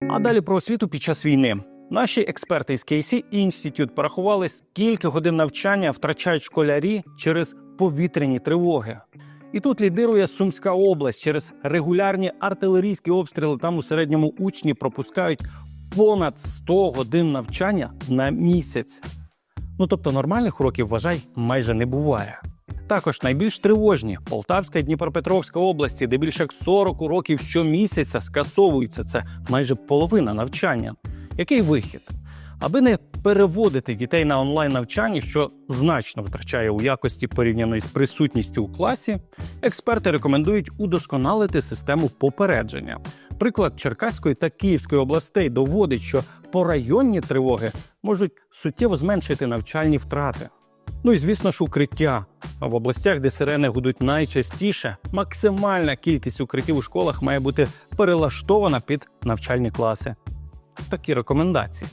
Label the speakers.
Speaker 1: А далі про освіту під час війни. Наші експерти з KC Institute порахували, скільки годин навчання втрачають школярі через повітряні тривоги. І тут лідирує Сумська область через регулярні артилерійські обстріли. Там у середньому учні пропускають понад 100 годин навчання на місяць. Ну тобто нормальних уроків, вважай, майже не буває. Також найбільш тривожні Полтавська і Дніпропетровська області, де більше як 40 уроків щомісяця скасовується. Це майже половина навчання. Який вихід? Аби не переводити дітей на онлайн навчання, що значно втрачає у якості порівняно із присутністю у класі, експерти рекомендують удосконалити систему попередження. Приклад Черкаської та Київської областей доводить, що порайонні тривоги можуть суттєво зменшити навчальні втрати. Ну і звісно ж, укриття. В областях, де сирени гудуть найчастіше, максимальна кількість укриттів у школах має бути перелаштована під навчальні класи. Такі рекомендації.